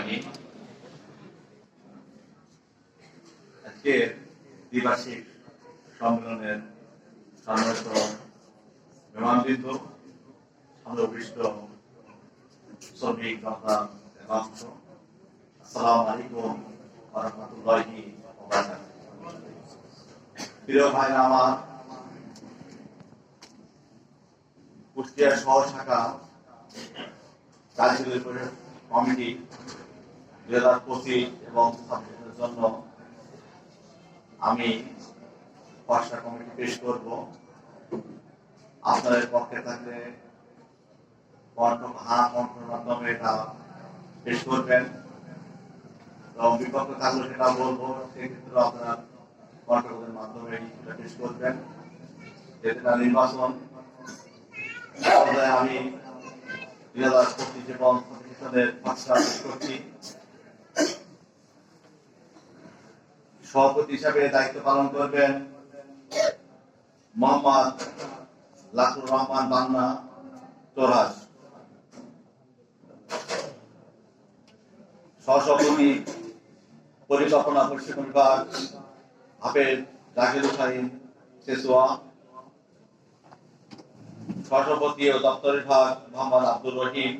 হয়নি আজকে দ্বিবার্ষিক সম্মেলনের সম্মানিত বিমানবৃন্দ সংরক্ষিষ্ট শ্রমিক তথা রাষ্ট্র আলাইকুম রহমতুল্লাহি প্রিয় ভাই আমার কুষ্টিয়া শহর শাখা পরিষদ কমিটি দুই হাজার এবং ছাব্বিশের জন্য আমি খসড়া কমিটি পেশ করব। আপনাদের পক্ষে থাকলে হা কণ্ঠের মাধ্যমে এটা পেশ করবেন। এবং বিপক্ষে থাকলে সেটা বলব, সেক্ষেত্রে আপনারা কণ্ঠের মাধ্যমে এটা পেশ করবেন। যেটা নির্বাচন আমি দুই হাজার পঁচিশ এবং সালের খসড়া পেশ করছি। সভাপতি হিসাবে দায়িত্ব পালন করবেন মোহাম্মদ লাকুর রহমান বান্না তোরাস সহসভাপতি, পরিকল্পনা প্রশিক্ষণ বিভাগ হাফেজ জাকির হুসাইন সেসুয়া। সহসভাপতি ও দপ্তর বিভাগ মোহাম্মদ আব্দুর রহিম,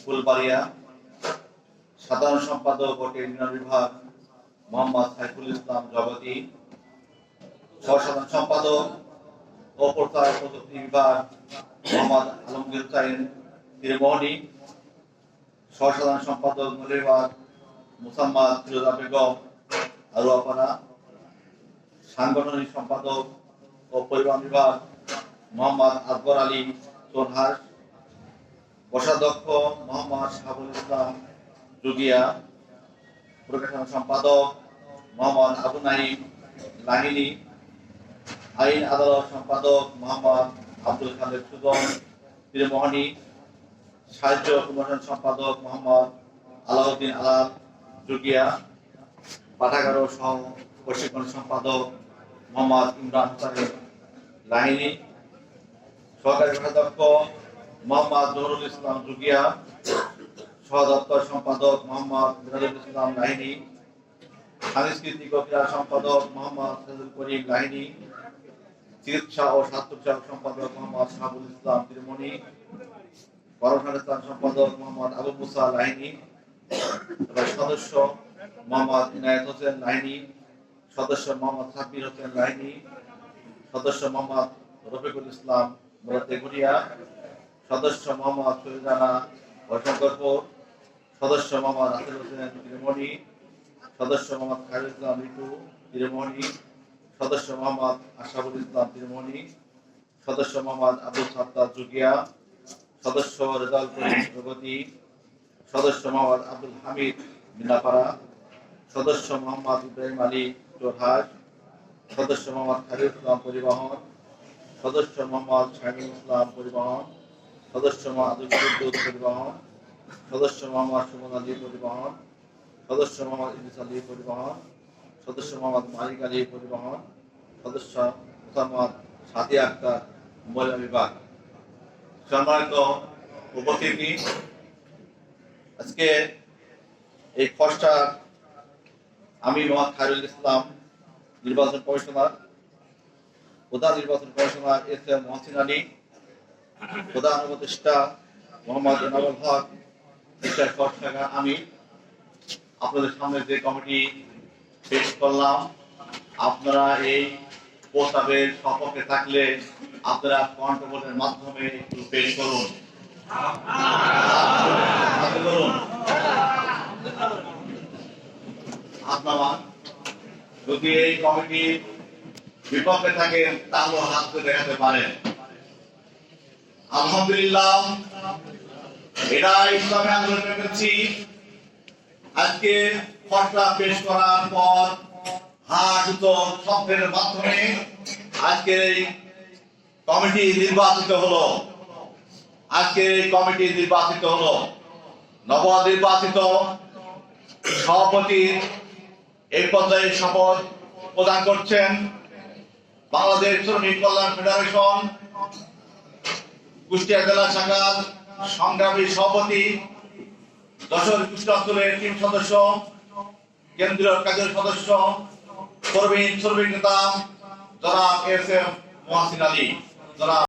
ফুলবাড়িয়া। সাধারণ সম্পাদক ও টেলিভিশন বিভাগ মোহাম্মদ সাইফুল ইসলাম জগতি সহসাধারণ সম্পাদক ও প্রচার প্রযুক্তি বিভাগ, মোহাম্মদ আলমগীর হুসাইন তীরমোহনী সহসাধারণ সম্পাদক বিভাগ মুসাম্মাদ ফিরোজা বেগম, আরুয়াপাড়া, সাংগঠনিক সম্পাদক ও পরিবহন বিভাগ, মোহাম্মদ আকবর আলী চোরহাস কোষাধ্যক্ষ মোহাম্মদ শাহুল ইসলাম জুগিয়া প্রকাশনা সম্পাদক মোহাম্মদ আবু নাইম লাহিনী, আইন আদালত সম্পাদক মোহাম্মদ আব্দুল খালেদ সুগম তীরমোহনী সাহায্য প্রমোশন সম্পাদক মোহাম্মদ আলাউদ্দিন আলাল জুগিয়া, পাঠাগার সহ প্রশিক্ষণ সম্পাদক মোহাম্মদ ইমরান হুসাইন লাহিনী, সহকারী কোষাধ্যক্ষ মোহাম্মদ জহরুল ইসলাম জুগিয়া সহদপ্তর সম্পাদক মোহাম্মদ ইসলাম লাহিনী, সাংস্কৃতিক ও ক্রীড়া সম্পাদক মোহাম্মদ সাজুল করিম লাহিনী, চিকিৎসা ও স্বাস্থ্য বিষয়ক সম্পাদক মোহাম্মদ শাহাবুল ইসলাম তিরমণি কর্মসংস্থান সম্পাদক মোহাম্মদ আবু মুসা লাহিনী, এবং সদস্য মোহাম্মদ ইনায়ত হোসেন লাহিনী, সদস্য মোহাম্মদ সাব্বির হোসেন লাহিনী, সদস্য মোহাম্মদ রফিকুল ইসলাম মুরাদেগুড়িয়া সদস্য মোহাম্মদ শহীদানা বৈশঙ্করপুর সদস্য মোহাম্মদ আসির হোসেন তিরমণি, সদস্য মোহাম্মদ খায়রুল ইসলাম রিটু তিরমণি, সদস্য মোহাম্মদ আশাফুল ইসলাম তিরমণি, সদস্য মোহাম্মদ আব্দুল সাত্তার জুগিয়া, সদস্য রেজাল করিম প্রগতি সদস্য মোহাম্মদ আব্দুল হামিদ মিনাপাড়া, সদস্য মোহাম্মদ ইব্রাহিম আলী জোরহাট, সদস্য মোহাম্মদ খালিদ ইসলাম পরিবহন, সদস্য মোহাম্মদ শাহিনুল ইসলাম পরিবহন, সদস্য মোহাম্মদ পরিবহন সদস্য মোহাম্মদ সুমন আলী পরিবহন, সদস্য মোহাম্মদ ইদিস আলী পরিবহন, সদস্য মোহাম্মদ মালিক আলী পরিবহন, সদস্য মোহাম্মদ সাদিয়া আক্তার মহিলা বিভাগ। সম্মানিত উপস্থিতি, আজকে এই খসড়া আমি মোহাম্মদ খায়রুল ইসলাম, নির্বাচন কমিশনার, প্রধান নির্বাচন commissioner S M Mohsin Ali, প্রধান উপদেষ্টা মোহাম্মদ এনামুল হক বিচার আমি আপনাদের সামনে যে কমিটি পেশ করলাম, আপনারা এই প্রস্তাবের সপক্ষে থাকলে আপনারা কন্ট্রোলের মাধ্যমে একটু পেশ করুন। আপনারা যদি এই কমিটির বিপক্ষে থাকেন, তাহলে হাত দেখাতে পারেন। আলহামদুলিল্লাহ এটা আজকে পেশ করার পর শব্দের মাধ্যমে আজকে কমিটি নির্বাচিত হলো। আজকে এই কমিটি নির্বাচিত হলো। নবনির্বাচিত সভাপতি এই পর্যায়ে শপথ প্রদান করছেন বাংলাদেশ শ্রমিক কল্যাণ ফেডারেশন, কুষ্টিয়া জেলা শাখার সংগ্রামী সভাপতি, দশর কৃষ্ণ অঞ্চলের টিম সদস্য, কেন্দ্রীয় কাজের সদস্য প্রবীণ শ্রমিক নেতা, জনাব এস এম মহাসিন আলী। জনাব